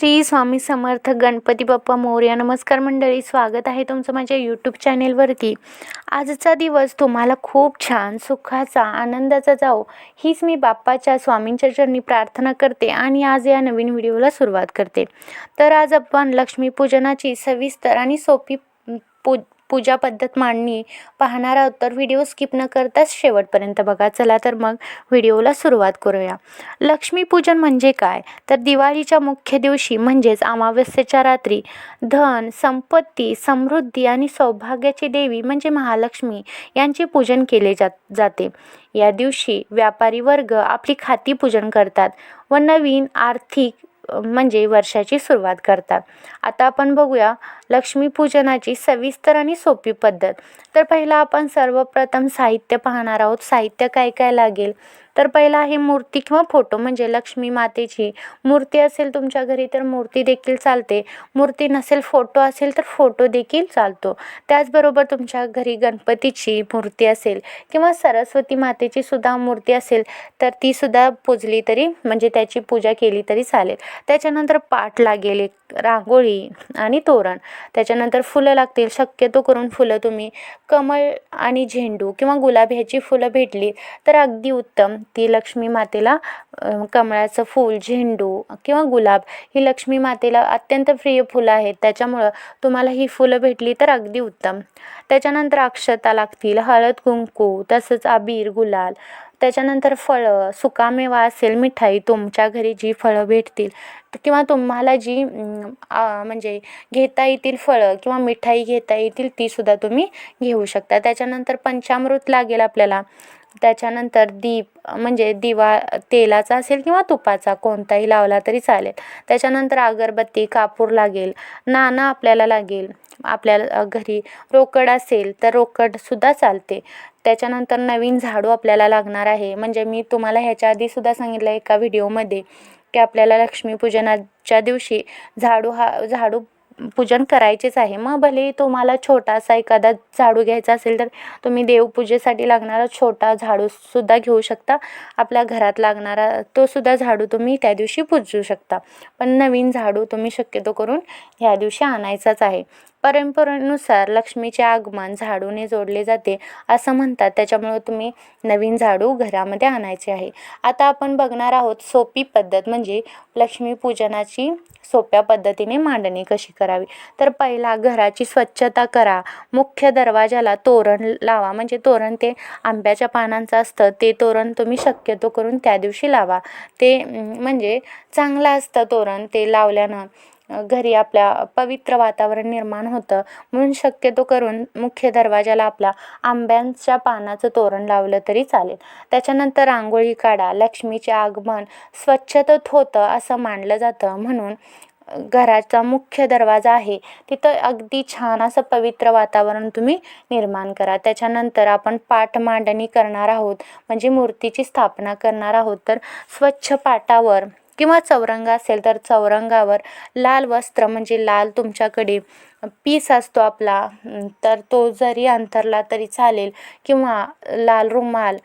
श्री स्वामी समर्थ गणपती बाप्पा मोर्या नमस्कार मंडळी स्वागत आहे तुमचं माझ्या यूट्यूब चॅनेलवरती आजचा दिवस तुम्हाला खूप छान सुखाचा आनंदाचा जाओ हीच मी बाप्पाच्या स्वामींच्या चरणी प्रार्थना करते आणि आज या नवीन व्हिडिओला सुरुवात करते. तर आज आपण लक्ष्मीपूजनाची सविस्तर आणि सोपी पू पूजा पद्धत मांडणी पाहणार आहोत तर व्हिडिओ स्किप न करताच शेवटपर्यंत बघा. चला तर मग व्हिडिओला सुरुवात करूया. लक्ष्मीपूजन म्हणजे काय? तर दिवाळीच्या मुख्य दिवशी म्हणजेच अमावस्येच्या रात्री धन संपत्ती समृद्धी आणि सौभाग्याची देवी म्हणजे महालक्ष्मी यांचे पूजन केले जात जाते. या दिवशी व्यापारी वर्ग आपली खाती पूजन करतात व नवीन आर्थिक म्हणजे वर्षाची सुरुवात करतात. आता आपण बघूया लक्ष्मीपूजनाची सविस्तर आणि सोपी पद्धत. तर पहिला आपण सर्वप्रथम साहित्य पाहणार आहोत. साहित्य काय काय लागेल? तर पहिला आहे मूर्ती किंवा फोटो म्हणजे लक्ष्मी मातेची मूर्ती असेल तुमच्या घरी तर मूर्ती देखील चालते. मूर्ती नसेल फोटो असेल तर फोटो देखील चालतो. त्याचबरोबर तुमच्या घरी गणपतीची मूर्ती असेल किंवा सरस्वती मातेची सुद्धा मूर्ती असेल तर ती सुद्धा पूजली तरी म्हणजे त्याची पूजा केली तरी चालेल. त्याच्यानंतर पाठ लागेल एक. रांगोळी आणि तोरण. त्याच्यानंतर फुलं लागतील. शक्यतो करून फुलं तुम्ही कमळ आणि झेंडू किंवा गुलाब ह्याची फुलं भेटली तर अगदी उत्तम. ती लक्ष्मी मातेला कमळाचं फूल झेंडू किंवा गुलाब ही लक्ष्मी मातेला अत्यंत प्रिय फुलं आहेत. त्याच्यामुळं तुम्हाला ही फुलं भेटली तर अगदी उत्तम. त्याच्यानंतर अक्षता लागतील. हळद कुंकू तसंच अबीर गुलाल त्याच्यानंतर फळं सुकामेवा असेल मिठाई तुमच्या घरी जी फळं भेटतील किंवा तुम्हाला जी म्हणजे घेता येतील फळं किंवा मिठाई घेता येतील तीसुद्धा तुम्ही घेऊ शकता. त्याच्यानंतर पंचामृत लागेल आपल्याला. त्याच्यानंतर दीप म्हणजे दिवा तेलाचा असेल किंवा तुपाचा कोणताही लावला तरी चालेल. त्याच्यानंतर अगरबत्ती कापूर लागेल. नाणं आपल्याला लागेल. आपल्याला घरी रोकड असेल तर रोकडसुद्धा चालते. त्याच्यानंतर नवीन झाडू आपल्याला लागणार आहे. म्हणजे मी तुम्हाला ह्याच्या आधीसुद्धा सांगितलं एका व्हिडिओमध्ये की आपल्याला लक्ष्मीपूजनाच्या दिवशी झाडू हा झाडू पूजन करायचेच आहे. मग भले तुम्हाला छोटासा एखादा झाडू घ्यायचा असेल तर तुम्ही देवपूजेसाठी लागणारा छोटा झाडूसुद्धा घेऊ शकता. आपल्या घरात लागणारा तोसुद्धा झाडू तुम्ही त्या दिवशी पूजू शकता. पण नवीन झाडू तुम्ही शक्यतो करून ह्या दिवशी आणायचाच आहे. परंपरेनुसार लक्ष्मीचे आगमन झाडूने जोडले जाते असं म्हणतात. त्याच्यामुळं तुम्ही नवीन झाडू घरामध्ये आणायचे आहे. आता आपण बघणार आहोत सोपी पद्धत म्हणजे लक्ष्मीपूजनाची सोप्या पद्धतीने मांडणी कशी करावी. तर पहिला घराची स्वच्छता करा. मुख्य दरवाजाला तोरण लावा. म्हणजे तोरण ते आंब्याच्या पानांचं असतं. ते तोरण तुम्ही शक्यतो करून त्या दिवशी लावा. ते म्हणजे चांगलं असतं तोरण. ते लावल्यानं घरी आपल्या पवित्र वातावरण निर्माण होतं. म्हणून शक्यतो करून मुख्य दरवाजाला आपला आंब्यांच्या पानाचं तोरण लावलं तरी चालेल. त्याच्यानंतर रांगोळी काढा लक्ष्मीचे आगमन स्वच्छतत होतं असं मानलं जातं. म्हणून घराचा मुख्य दरवाजा आहे. तिथं अगदी छान असं पवित्र वातावरण तुम्ही निर्माण करा. त्याच्यानंतर आपण पाठ मांडणी करणार आहोत. म्हणजे मूर्तीची स्थापना करणार आहोत. तर स्वच्छ पाटावर किंवा चौरंग असेल तर चौरंगावर लाल वस्त्र म्हणजे लाल तुमच्याकडे पीस असतो आपला. तर तो जरी अंथरला तरी चालेल. किंवा लाल रुमाल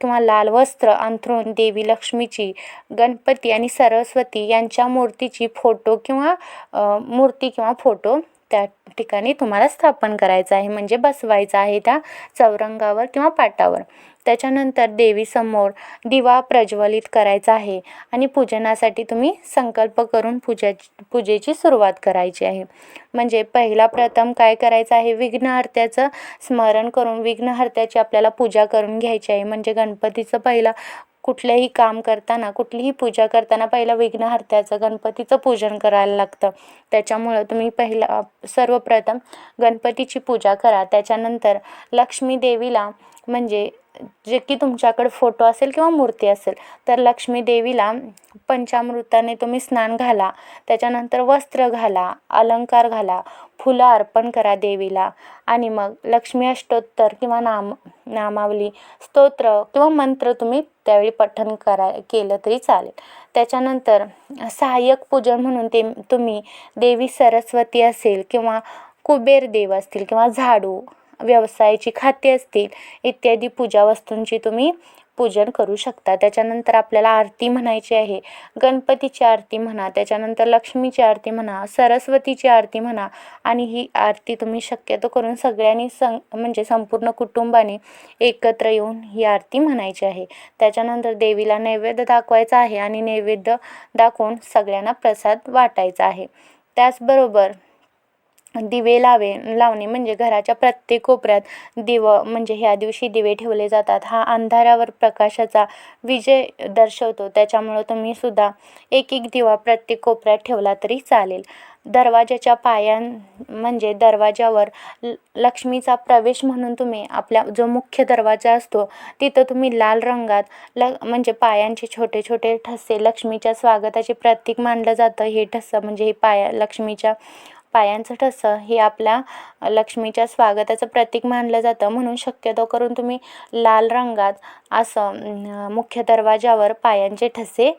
किंवा लाल वस्त्र अंथरून देवी लक्ष्मीची गणपती आणि सरस्वती यांच्या मूर्तीची फोटो किंवा मूर्ती किंवा फोटो त्या ठिकाणी तुम्हाला स्थापन करायचं आहे. म्हणजे बसवायचं आहे त्या चौरंगावर किंवा पाटावर. त्याच्यानंतर देवीसमोर दिवा प्रज्वलित करायचा आहे आणि पूजनासाठी तुम्ही संकल्प करून पूजा पूजेची सुरुवात करायची आहे. म्हणजे पहिला प्रथम काय करायचं आहे? विघ्नहर्त्याचं स्मरण करून विघ्नहर्त्याची आपल्याला पूजा करून घ्यायची आहे. म्हणजे गणपतीचं पहिला कुठलंही काम करताना कुठलीही पूजा करताना पहिला विघ्नहर्त्याचं गणपतीचं पूजन करायला लागतं. त्याच्यामुळं तुम्ही पहिला सर्वप्रथम गणपतीची पूजा करा. त्याच्यानंतर लक्ष्मी देवीला म्हणजे जे की तुमच्याकडे फोटो असेल किंवा मूर्ती असेल तर लक्ष्मी देवीला पंचामृताने तुम्ही स्नान घाला त्याच्यानंतर वस्त्र घाला अलंकार घाला फुलं अर्पण करा देवीला. आणि मग लक्ष्मी अष्टोत्तर किंवा नाम नामावली स्तोत्र किंवा मंत्र तुम्ही त्यावेळी पठण करा केलं तरी चालेल. त्याच्यानंतर सहाय्यक पूजन म्हणून ते तुम्ही देवी सरस्वती असेल किंवा कुबेर देव असतील किंवा झाडू व्यवसायाची खाती असतील इत्यादी पूजा वस्तूंची तुम्ही पूजन करू शकता. त्याच्यानंतर आपल्याला आरती म्हणायची आहे गणपतीची आरती म्हणा त्याच्यानंतर लक्ष्मीची आरती म्हणा सरस्वतीची आरती म्हणा आणि ही आरती तुम्ही शक्यतो करून सगळ्यांनी सं म्हणजे संपूर्ण कुटुंबाने एकत्र येऊन ही आरती म्हणायची आहे. त्याच्यानंतर देवीला नैवेद्य दाखवायचा आहे आणि नैवेद्य दाखवून सगळ्यांना प्रसाद वाटायचा आहे. त्याचबरोबर दिवे लावे लावणे म्हणजे घराच्या प्रत्येक कोपऱ्यात दिव म्हणजे ह्या दिवशी दिवे ठेवले जातात. हा अंधारावर प्रकाशाचा विजय दर्शवतो. त्याच्यामुळं तुम्ही सुद्धा एक एक दिवा प्रत्येक कोपऱ्यात ठेवला तरी चालेल. दरवाजाच्या पायां म्हणजे दरवाजावर ल लक्ष्मीचा प्रवेश म्हणून तुम्ही आपल्या जो मुख्य दरवाजा असतो तिथं तुम्ही लाल रंगात ल म्हणजे पायांचे छोटे छोटे ठसे लक्ष्मीच्या स्वागताचे प्रतीक मानलं जातं. हे ठसं म्हणजे हे पाया लक्ष्मीच्या पायांचं ठसं हे आपल्या लक्ष्मीच्या स्वागताचं प्रतीक मानलं जातं. म्हणून शक्यतो करून तुम्ही लाल रंगात असं मुख्य दरवाजावर पायांचे ठसे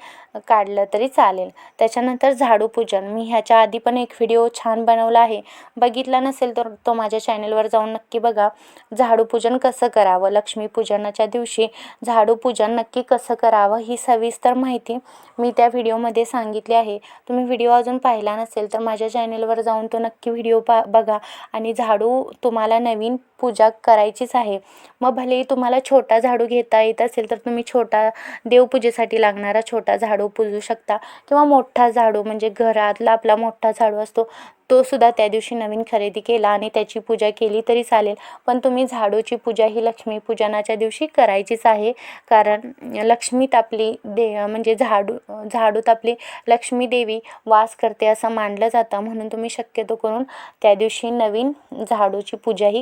काढलं तरी चालेल. त्याच्यानंतर झाडू पूजन मी ह्याच्या आधी पण एक व्हिडिओ छान बनवला आहे. बघितला नसेल तर तो माझ्या चॅनेलवर जाऊन नक्की बघा. झाडू पूजन कसं करावं? लक्ष्मीपूजनाच्या दिवशी झाडू पूजन नक्की कसं करावं? ही सविस्तर माहिती मी त्या व्हिडिओमध्ये सांगितली आहे. तुम्ही व्हिडिओ अजून पाहिला नसेल तर माझ्या चॅनेलवर जाऊन तो नक्की व्हिडिओ पा बघा. आणि आणि झाडू तुम्हाला नवीन पूजा करायचीच आहे. मग भलेही तुम्हाला छोटा झाडू घेता येत असेल तर तुम्ही छोटा देवपूजेसाठी लागणारा छोटा झाडू पूजू शकता. किंवा मोठा झाडू म्हणजे घरातला आपला मोठा झाडू असतो तो सुद्धा त्या दिवशी नवीन खरेदी केला आणि त्याची पूजा केली तरी चालेल. पण तुम्ही झाडूची पूजा ही लक्ष्मी पूजनाच्या दिवशी करायचीच आहे. कारण लक्ष्मीत आपली दे म्हणजे झाडू झाडूत आपली लक्ष्मी देवी वास करते असं मानलं जातं. म्हणून तुम्ही शक्यतो करून त्या दिवशी नवीन झाडूची पूजा ही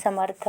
समर्थ